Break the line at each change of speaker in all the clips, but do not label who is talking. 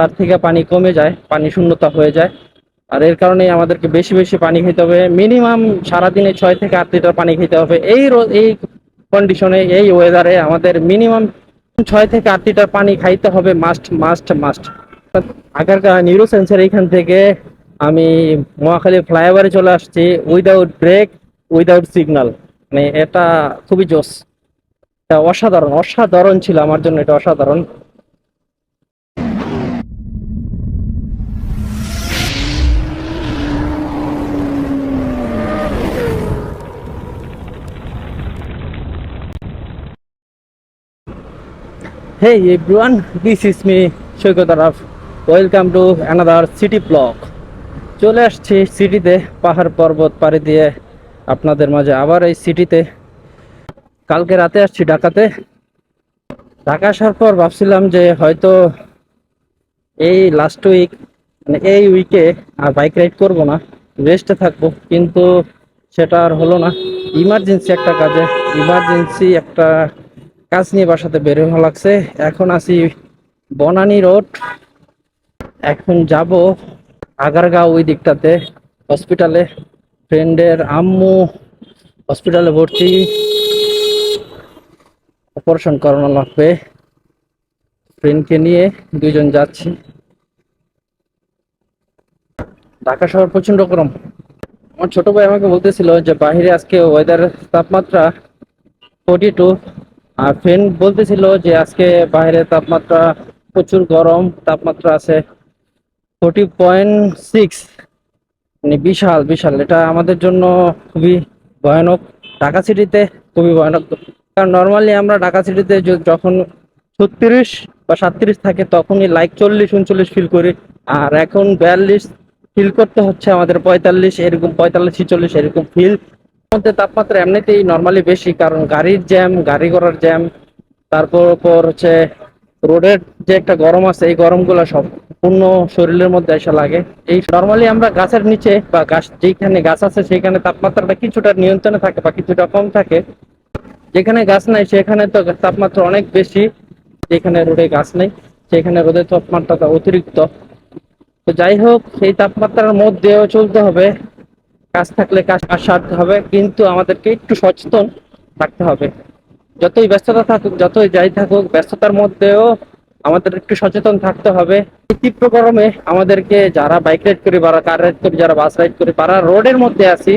তার থেকে পানি কমে যায়, পানি শূন্যতা হয়ে যায়। আর এর কারণেই আমাদেরকে বেশি বেশি পানি খেতে হবে। মিনিমাম সারাদিনে ছয় থেকে আট লিটার পানি খেতে হবে। এই এই কন্ডিশনে এই ওয়েদারে আমাদের মিনিমাম ছয় থেকে আট লিটার পানি খাইতে হবে। মাস্ট মাস্ট মাস্ট আগারগা নিউরো সেন্সার এইখান থেকে আমি মহাখালী ফ্লাইওভারে চলে আসছি উইদাউট ব্রেক উইদাউট সিগন্যাল মানে এটা খুবই জোস। অসাধারণ অসাধারণ ছিল আমার জন্য এটা অসাধারণ। Hey everyone, this is me Saikat Araf welcome to another city blog চলে আসছি সিটিতে পাহাড় পর্বত পাড়ি দিয়ে আপনাদের মাঝে আবার এই সিটিতে কালকে রাতে আসছি ঢাকাতে। ঢাকা আসার পর ভাবছিলাম যে হয়তো এই লাস্ট উইক মানে এই উইকে আর বাইক রাইড করব না রেস্টে থাকব। কিন্তু সেটা আর হলো না। ইমার্জেন্সি একটা কাজে ইমার্জেন্সি একটা কাজ নিয়ে বাসাতে বের হওয়া লাগছে। এখন আছি বনানী রোড। এখন যাব আগারগাঁও ওই দিকটাতে। হসপিটালে ফ্রেন্ডের আম্মু হসপিটালে ভর্তি। অপারেশন করানো লাগবে। ফ্রেন্ডকে নিয়ে দুজন যাচ্ছি। ঢাকা শহর প্রচণ্ড গরম। আমার ছোট ভাই আমাকে বলতেছিল যে বাইরে আজকে ওয়েদার তাপমাত্রা ফোর্টি টু আর ফ্রেন্ড বলতেছিল যে আজকে বাইরে তাপমাত্রা প্রচুর গরম, তাপমাত্রা আছে ফোর্টি পয়েন্ট সিক্স মানে বিশাল বিশাল। এটা আমাদের জন্য খুবই ভয়ানক। ঢাকা সিটিতে খুবই ভয়ানক। কারণ নর্মালি আমরা ঢাকা সিটিতে যখন ছত্রিশ বা সাতত্রিশ থাকে, তখনই লাইক চল্লিশ, উনচল্লিশ ফিল করি। আর এখন বিয়াল্লিশ ফিল করতে হচ্ছে আমাদের পঁয়তাল্লিশ, এরকম পঁয়তাল্লিশ, ছিচল্লিশ, এরকম ফিল মধ্যে তাপমাত্রা এমনিতেই নর্মালি বেশি, কারণ গাড়ির জ্যাম গাড়ি ঘোড়ার জ্যাম তারপর পর হচ্ছে রোডের যে একটা গরম আছে, এই গরমগুলো সম্পূর্ণ শরীরের মধ্যে এসে লাগে। এই নর্মালি আমরা গাছের নিচে বা গাছ যেখানে গাছ আছে সেখানে তাপমাত্রাটা কিছুটা নিয়ন্ত্রণে থাকে বা কিছুটা কম থাকে। যেখানে গাছ নাই, সেখানে তো তাপমাত্রা অনেক বেশি, যেখানে রোডে গাছ নেই, সেখানে রোদের তাপমাত্রাটা অতিরিক্ত। তো যাই হোক, সেই তাপমাত্রার মধ্যেও চলতে হবে। কাজ থাকলে কাজ সারতে হবে, কিন্তু আমাদেরকে একটু সচেতন থাকতে হবে। যতই ব্যস্ততা থাকুক, যতই যাই থাকুক, ব্যস্ততার মধ্যেও আমাদের একটু সচেতন থাকতে হবে। তীব্র গরমে আমাদেরকে যারা বাইক রাইড করি বা কার রাইড করি, যারা বাস রাইড করি, তারা রোডের মধ্যে আসি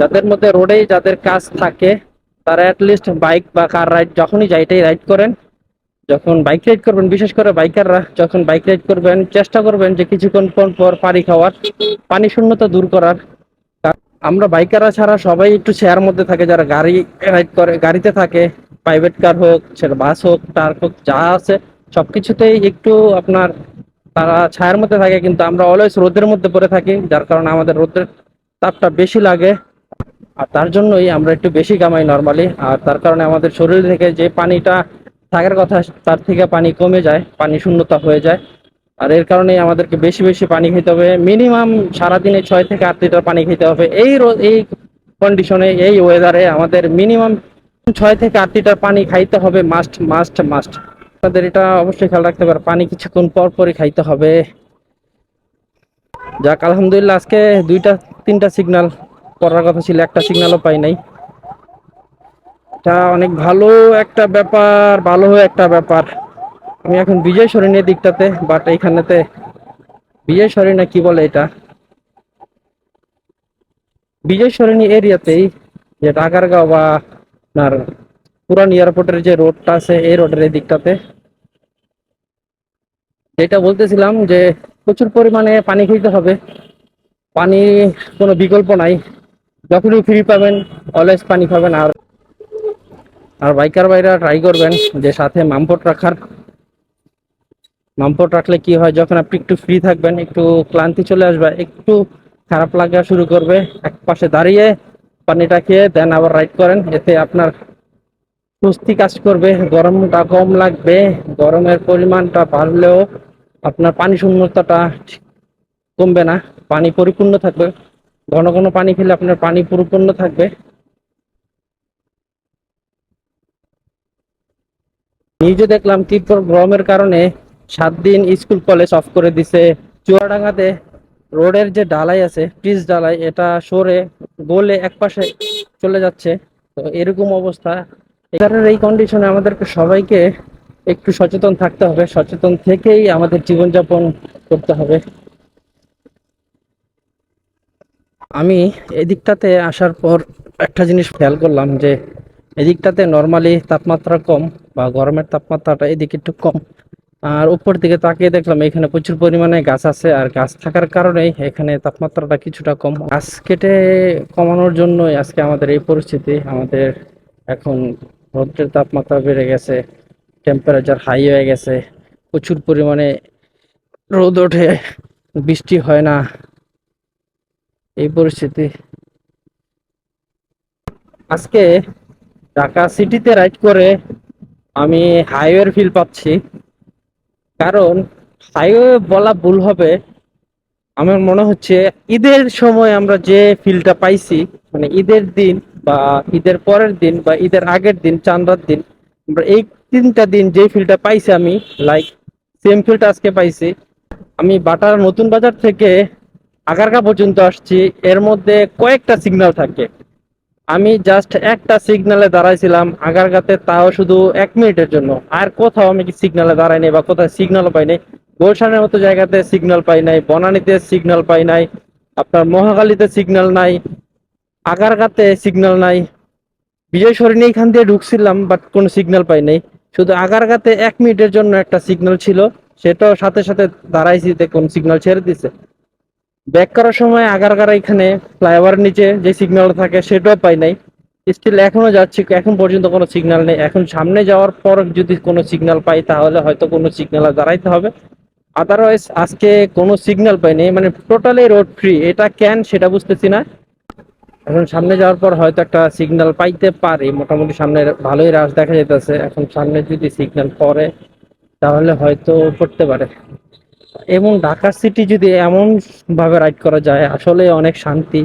যাদের মধ্যে রোডেই যাদের কাজ থাকে, তারা অ্যাটলিস্ট বাইক বা কার রাইড যখনই যাই যাইটাই রাইড করেন। যখন বাইক রাইড করবেন, বিশেষ করে বাইকাররা, যখন বাইক রাইড করবেন, চেষ্টা করবেন যে কিছুক্ষণ পর পর পানি খাওয়ার। পানি শূন্যতা দূর করার। আমরা বাইকাররা ছাড়া সবাই একটু শেয়ার মধ্যে থাকে, যারা গাড়ি রাইড করে, গাড়িতে থাকে প্রাইভেট কার হোক, সেটা বাস হোক ট্রাক হোক, যা আছে সব কিছুতেই একটু আপনার তারা ছায়ার মধ্যে থাকে, কিন্তু আমরা অলওয়েজ রোদের মধ্যে পড়ে থাকি, যার কারণে আমাদের রোদের তাপটা বেশি লাগে। আর তার জন্যই আমরা একটু বেশি কামাই নর্মালি আর তার কারণে আমাদের শরীর থেকে যে পানিটা থাকার কথা, তার থেকে পানি কমে যায়, পানি শূন্যতা হয়ে যায়। আর এর কারণেই আমাদেরকে বেশি বেশি পানি খেতে হবে। মিনিমাম সারাদিনে ছয় থেকে আট লিটার পানি খেতে হবে। এই এই কন্ডিশনে এই ওয়েদারে আমাদের মিনিমাম ছয় থেকে আট লিটার পানি খাইতে হবে। মাস্ট মাস্ট মাস্ট আপনাদের এটা অবশ্যই খেয়াল রাখতে পারে। পানি কিছুক্ষণ পর পরই খাইতে হবে। যাক, আলহামদুলিল্লাহ, আজকে দুইটা, তিনটা সিগনাল করার কথা ছিল। একটা সিগন্যালও পাই নাই। এটা অনেক ভালো একটা ব্যাপার, ভালো একটা ব্যাপার। আমি এখন বিজয় সরণির দিকটাতে বাট এইখানেতে বিজয় সরণি না কি বলে এটা? বিজয় সরণি এরিয়াতেই যে টাকারগাঁও বা আপনার পুরান এয়ারপোর্টের যে রোডটা আছে, এই রোডের এই দিকটাতে, যেটা বলতেছিলাম যে প্রচুর পরিমাণে পানি খেতে হবে। পানি কোনো বিকল্প নাই। যখনই ফ্রি পাবেন অলওয়েজ পানি পাবেন আর আর বাইকার বাইরা ট্রাই করবেন যে সাথে মামপট রাখার। মামপট রাখলে কি হয়, যখন আপনি একটু ফ্রি থাকবেন, একটু ক্লান্তি চলে আসবে, একটু খারাপ লাগা শুরু করবে, এক পাশে দাঁড়িয়ে পানিটা খেয়ে দেন আবার রাইড করেন, এতে আপনার সুস্থি কাজ করবে, গরমটা কম লাগবে, গরমের পরিমাণটা বাড়লেও আপনার পানি শূন্যতাটা কমবে না, পানি পরিপূর্ণ থাকবে, ঘন ঘন পানি খেলে আপনার পানি পরিপূর্ণ থাকবে। নিজে দেখলাম তীব্র গরমের কারণে সাত দিন স্কুল কলেজ অফ করে দিছে। চুয়াডাঙ্গাতে রোডের যে ঢালাই আছে পিচ ঢালাই, এটা সরে গলে এক পাশে চলে যাচ্ছে। তো এরকম অবস্থা। এখানের এই কন্ডিশনে আমাদেরকে সবাইকে একটু সচেতন থাকতে হবে। সচেতন থেকেই আমাদের জীবনযাপন করতে হবে। আমি এদিকটাতে আসার পর একটা জিনিস খেয়াল করলাম যে, এদিকটাতে নর্মালি তাপমাত্রা কম বা গরমের তাপমাত্রাটা এদিকে একটু কম। আর উপর দিকে তাকিয়ে দেখলাম এখানে প্রচুর পরিমাণে গাছ আছে আর গাছ থাকার কারণেই এখানে তাপমাত্রাটা কিছুটা কম। গাছ কেটে কমানোর জন্যই আজকে আমাদের এই পরিস্থিতি। আমাদের এখন রৌদ্রের তাপমাত্রা বেড়ে গেছে টেম্পারেচার হাই হয়ে গেছে, প্রচুর পরিমাণে রোদ ওঠে, বৃষ্টি হয় না। এই পরিস্থিতি। আজকে ঢাকা সিটিতে রাইড করে আমি হাইওয়ের ফিল পাচ্ছি। কারণ হাইওয়ে বলা ভুল হবে। আমার মনে হচ্ছে ঈদের সময় আমরা যে ফিলটা পাইছি মানে ঈদের দিন বা ঈদের পরের দিন বা ঈদের আগের দিন চান্দার দিন, আমরা এই তিনটা দিন যে ফিলটা পাইছি আমি লাইক সেম ফিলটা আজকে পাইছি। আমি বাটার নতুন বাজার থেকে আগারগা পর্যন্ত আসছি, এর মধ্যে কয়েকটা সিগন্যাল থাকে। আমি জাস্ট একটা সিগনালে দাঁড়াইছিলাম, আগারগাতে তাও শুধু এক মিনিটের জন্য। আর কোথাও আমি কি সিগন্যালে দাঁড়াইনি বা কোথাও সিগন্যালও পাই নাই। গুলশানের মতো জায়গাতে সিগনাল পাই নাই, বনানীতে সিগনাল পাই নাই, আপনার মহাকালীতে সিগনাল নাই, আগারগাতে সিগনাল নাই। বিজয় সরণি এখান দিয়ে ঢুকছিলাম বাট কোনো সিগনাল পাই নাই। শুধু আগারগাতে এক মিনিটের জন্য একটা সিগনাল ছিল, সেটাও সাথে সাথে দাঁড়াইছি কোন সিগনাল ছেড়ে দিছে। ব্যাক করার সময় আগারগার এখানে ফ্লাইওভার নিচে যে সিগন্যাল থাকে সেটাও পাই নাই। স্টিল এখনও যাচ্ছি, এখন পর্যন্ত কোনো সিগন্যাল নেই। এখন সামনে যাওয়ার পর যদি কোনো সিগন্যাল পাই তাহলে হয়তো কোনো সিগন্যাল দাঁড়াইতে হবে। আদারওয়াইজ আজকে কোনো সিগন্যাল পাইনি। মানে টোটালি রোড ফ্রি এটা কেন সেটা বুঝতেছি না। এখন সামনে যাওয়ার পর হয়তো একটা সিগন্যাল পাইতে পারি। মোটামুটি সামনে ভালোই রাশ দেখা যেতেছে এখন সামনে যদি সিগন্যাল পড়ে, তাহলে হয়তো পড়তে পারে। এবং ঢাকা সিটি যদি এমন ভাবে রাইড করা যায়, আসলে অনেক শান্তি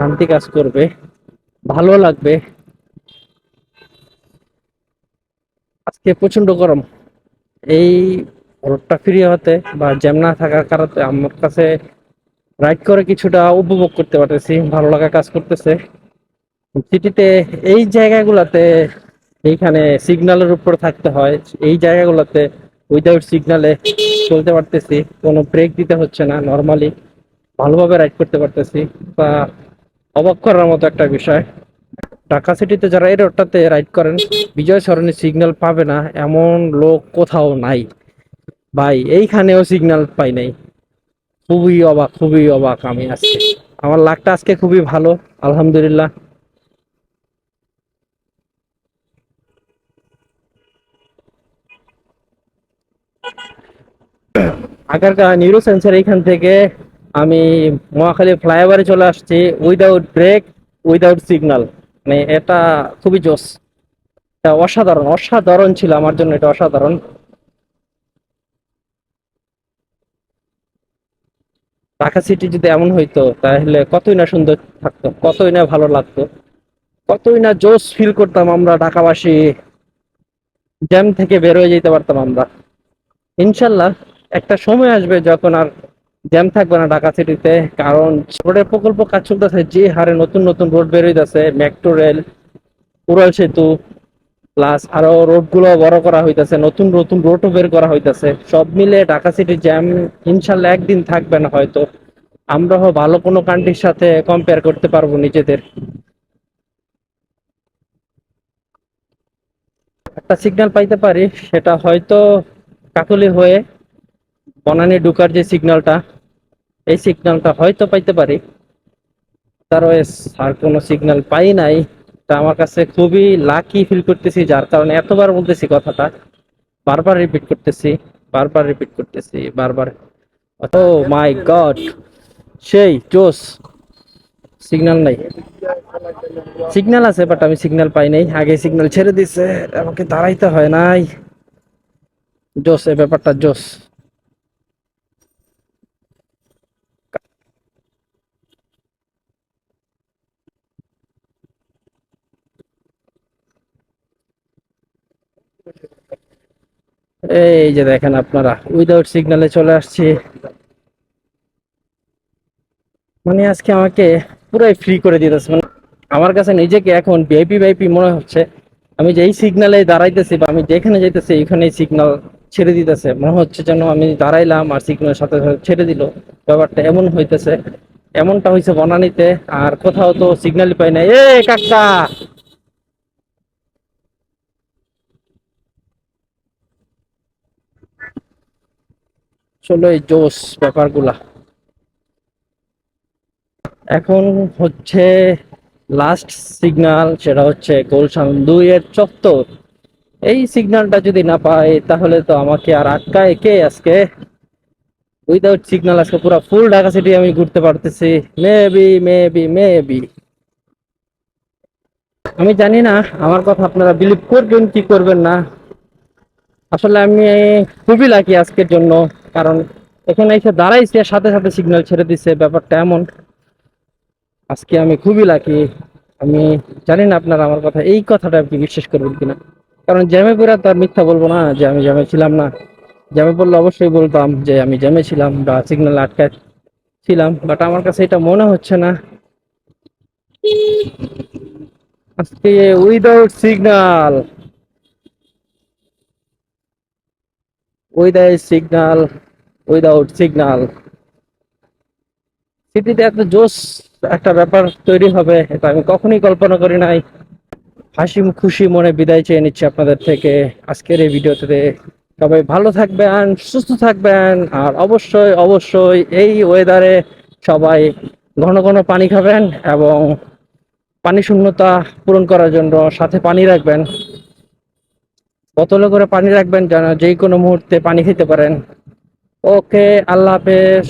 শান্তি কাজ করবে, ভালো লাগবে। আজকে প্রচণ্ড গরম। এই রোডটা ফ্রি হতে বা জ্যাম না থাকার কারণে আমার কাছে রাইড করে কিছুটা উপভোগ করতে পারতেছি, ভালো লাগা কাজ করতেছে। সিটিতে এই জায়গাগুলোতে এইখানে সিগন্যালের উপর থাকতে হয়, এই জায়গাগুলোতে উইদাউট সিগনালে চলতে পারতেছি, কোনো ব্রেক দিতে হচ্ছে না নর্মালি ভালোভাবে রাইড করতে পারতেছি, বা অবাক করার মতো একটা বিষয়। ঢাকা সিটিতে যারা এই রোডটাতে রাইড করেন, বিজয় সরণি সিগন্যাল পাবে না, এমন লোক কোথাও নাই। ভাই, এইখানেও সিগন্যাল পাই নাই। খুবই অবাক খুবই অবাক আমি আজকে। আমার লাকটা আজকে খুবই ভালো, আলহামদুলিল্লাহ। আগারগা নিউরো সেন্সার এইখান থেকে আমি মহাখালী ফ্লাইওভারে চলে আসছি উইদাউট ব্রেক উইদাউট সিগন্যাল মানে এটা খুবই জোস। এটা অসাধারণ অসাধারণ ছিল আমার জন্য এটা অসাধারণ। ঢাকা সিটি যদি এমন হইতো, তাহলে কতই না সুন্দর থাকতো, কতই না ভালো লাগতো, কতই না জোস ফিল করতাম আমরা ঢাকাবাসী। জ্যাম থেকে বের হয়ে যেতে পারতাম আমরা। ইনশাল্লাহ একটা সময় আসবে যখন আর জ্যাম থাকবে না ঢাকা সিটিতে কারণ রোডের প্রকল্প কাজ চলতেছে, যে হারে নতুন নতুন রোড বের হইতেছে মেট্রো রেল উড়াল সেতু প্লাস আরও রোডগুলো বড় করা হইতেছে, নতুন নতুন রোডও বের করা হইতেছে, সব মিলে ঢাকা সিটির জ্যাম ইনশাল্লাহ একদিন থাকবে না হয়তো। আমরা ভালো কোনো কান্ট্রির সাথে কম্পেয়ার করতে পারব নিজেদের। একটা সিগন্যাল পাইতে পারি, সেটা হয়তো কাকলি হয়ে বনানী ঢুকার যে সিগন্যালটা এই সিগন্যালটা হয়তো পাইতে পারি। আদারওয়াইজ আর কোনো সিগন্যাল পাই নাই। তা আমার কাছে খুবই লাকি ফিল করতেছি, যার কারণে এতবার বলতেছি কথাটা। বারবার রিপিট করতেছি, বারবার রিপিট করতেছি, বারবার। ও মাই গড সেই, জোস। সিগন্যাল নাই। সিগন্যাল আছে বাট আমি সিগন্যাল পাই নাই। আগে সিগন্যাল ছেড়ে দিছে, আমাকে দাঁড়াইতে হয় নাই। জোস এ ব্যাপারটা জোস। এই যে দেখেন আপনারা উইদাউট সিগন্যালে চলে আসছি। মানে আজকে আমাকে পুরাই ফ্রি করে দিতেছে। মানে আমার কাছে নিজেকে এখন ভিআইপি ভিআইপি মনে হচ্ছে। আমি যেই সিগন্যালে দাঁড়াইতেছি বা আমি যেখানে যাইতেছি, এইখানেই সিগন্যাল ছেড়ে দিতেছে। মনে হচ্ছে যেন আমি দাঁড়াইলাম আর সিগন্যালের সাথে সাথে ছেড়ে দিল। ব্যাপারটা এমন হইতেছে। এমনটা হয়েছে বনানিতে, আর কোথাও তো সিগন্যালই পাই না এ কাকা! চলো এই জোস ব্যাপারগুলা। এখন হচ্ছে লাস্ট সিগন্যাল সেটা হচ্ছে গোলশান এর চত্বর। এই সিগন্যালটা যদি না পাই, তাহলে তো আমাকে আর আটকায় কে আজকে? উইদাউট সিগনাল আজকে পুরো ফুল ঢাকা সিটি আমি ঘুরতে পারতেছি। মেবি মেবি মেবি আমি জানি না, আমার কথা আপনারা বিলিভ করবেন কি করবেন না। আসলে আমি খুবই লাকি আজকের জন্য, কারণ এখানে এসে দাঁড়াইছে, সাথে সাথে সিগন্যাল ছেড়ে দিছে, ব্যাপারটা এমন। আজকে আমি খুবই লাকি আমি জানি না আপনারা আমার কথা, এই কথাটা আপনি বিশ্বাস করবেন কিনা। কারণ জ্যামে পড়ে তার মিথ্যা বলব না, যে আমি জ্যামে ছিলাম না। জ্যামে পড়লে অবশ্যই বলতাম যে আমি জ্যামে ছিলাম বা সিগন্যাল আটকায় ছিলাম বাট আমার কাছে এটা মনে হচ্ছে না। আজকে without signal without signal without signal সিটিতে এত জোস একটা ব্যাপার তৈরি হবে, এটা আমি কখনোই কল্পনা করি নাই। হাসি, খুশি মনে বিদায় চেয়ে নিচ্ছি আপনাদের থেকে আজকের এই ভিডিওতে। সবাই ভালো থাকবেন, সুস্থ থাকবেন, আর অবশ্যই অবশ্যই এই ওয়েদারে সবাই ঘন ঘন পানি খাবেন এবং পানি শূন্যতা পূরণ করার জন্য সাথে পানি রাখবেন। বোতলে করে পানি রাখবেন যেন যে কোনো মুহূর্তে পানি খেতে পারেন। ওকে আল্লাহ হাফেজ।